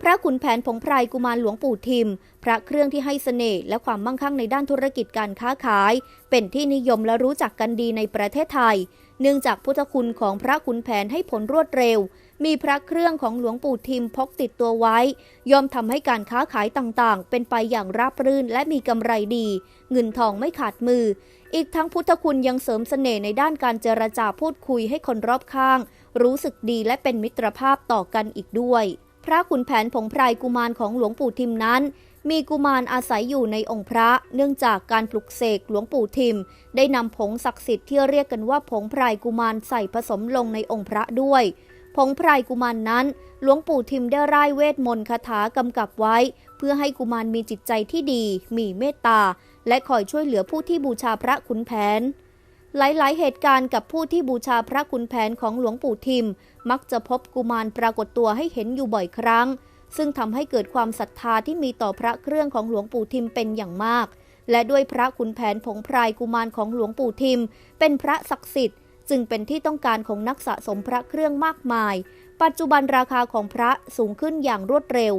พระขุนแผนผงไพรกุมารหลวงปู่ทิม พระเครื่องที่ให้เสน่ห์และความมั่งคั่งในด้านธุรกิจการค้าขาย เป็นที่นิยมและรู้จักกันดีในประเทศไทย เนื่องจากพุทธคุณของพระขุนแผนให้ผลรวดเร็ว มีพระเครื่องของหลวงปู่ทิมพกติดตัวไว้ ย่อมทำให้การค้าขายต่างๆ เป็นไปอย่างราบรื่นและมีกำไรดี เงินทองไม่ขาดมือ อีกทั้งพุทธคุณยังเสริมเสน่ห์ในด้านการเจรจาพูดคุยให้คนรอบข้าง รู้สึกดีและเป็นมิตรภาพต่อกันอีกด้วย พระขุนแผนผงไพรกุมารของหลวงปู่ทิมนั้น มีกุมารอาศัยอยู่ในองค์พระ เนื่องจากการปลุกเสกหลวงปู่ทิม ได้นำผงศักดิ์สิทธิ์ที่เรียกกันว่าผงไพรกุมารใส่ผสมลงในองค์พระด้วย ผงไพรกุมารนนั้น หลวงปู่ทิมได้ร่ายเวทมนต์คาถากำกับไว้ เพื่อให้กุมารมีจิตใจที่ดี มีเมตตา และคอยช่วยเหลือผู้ที่บูชาพระขุนแผน หลาย ๆ เหตุการณ์กับผู้ที่บูชาพระขุนแผนของหลวงปู่ทิม มักจะพบกุมารปรากฏตัวให้เห็นอยู่บ่อยครั้ง ซึ่งทำให้เกิดความศรัทธาที่มีต่อพระเครื่องของหลวงปู่ทิมเป็นอย่างมาก และด้วยพระขุนแผนผงพรายกุมารของหลวงปู่ทิม เป็นพระศักดิ์สิทธิ์ จึงเป็นที่ต้องการของนักสะสมพระเครื่องมากมาย ปัจจุบันราคาของพระสูงขึ้นอย่างรวดเร็ว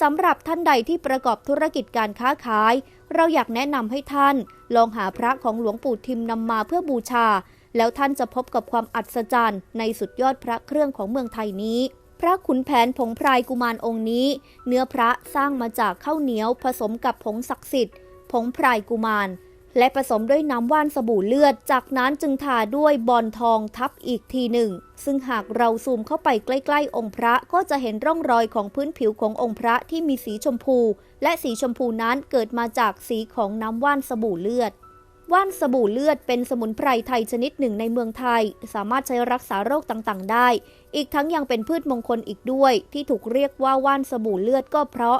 สำหรับท่านใดที่ประกอบธุรกิจการค้าขาย เราอยากแนะนำให้ท่าน ลองหาพระของหลวงปู่ทิมนำมาเพื่อบูชา แล้วท่านจะพบกับความอัศจรรย์ในสุดยอดพระเครื่องของเมืองไทยนี้ พระขุนแผนผงพรายกุมารองค์นี้ เนื้อพระสร้างมาจากข้าวเหนียวผสมกับผงศักดิ์สิทธิ์ผงพรายกุมาร และผสมด้วยน้ำว่านสบู่เลือด จากนั้นจึงทาด้วยบอลทองทับอีกทีหนึ่ง ซึ่งหากเราซูมเข้าไปใกล้ๆ องค์พระก็จะเห็นร่องรอยของพื้นผิวขององค์พระที่มีสีชมพู และสีชมพูนั้นเกิดมาจากสีของน้ำว่านสบู่เลือดว่านสบู่เลือดเป็นสมุนไพรไทยชนิดหนึ่งในเมืองไทย สามารถใช้รักษาโรคต่างๆ ได้ อีกทั้งยังเป็นพืชมงคลอีกด้วย ที่ถูกเรียกว่าว่านสบู่เลือดก็เพราะ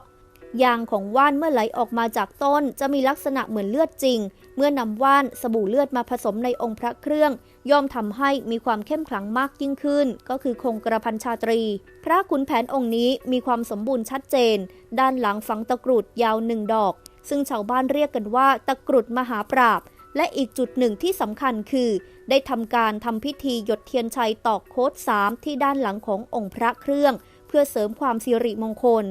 ยางของว่านเมื่อไหลออกมาจากต้น จะมีลักษณะเหมือนเลือดจริง เมื่อนำว่านสบู่เลือดมาผสมในองค์พระเครื่อง ย่อมทำให้มีความเข้มขลังมากยิ่งขึ้น ก็คือคงกระพันชาตรี พระขุนแผนองค์นี้มีความสมบูรณ์ชัดเจน ด้านหลังฝังตะกรุดยาวหนึ่งดอก ซึ่งชาวบ้านเรียกกันว่าตะกรุดมหาปราบ และอีกจุดหนึ่งที่สำคัญคือ ได้ทำการทำพิธีหยดเทียนชัยตอกโคดสามที่ด้านหลังขององค์พระเครื่อง เพื่อเสริมความสิริมงคล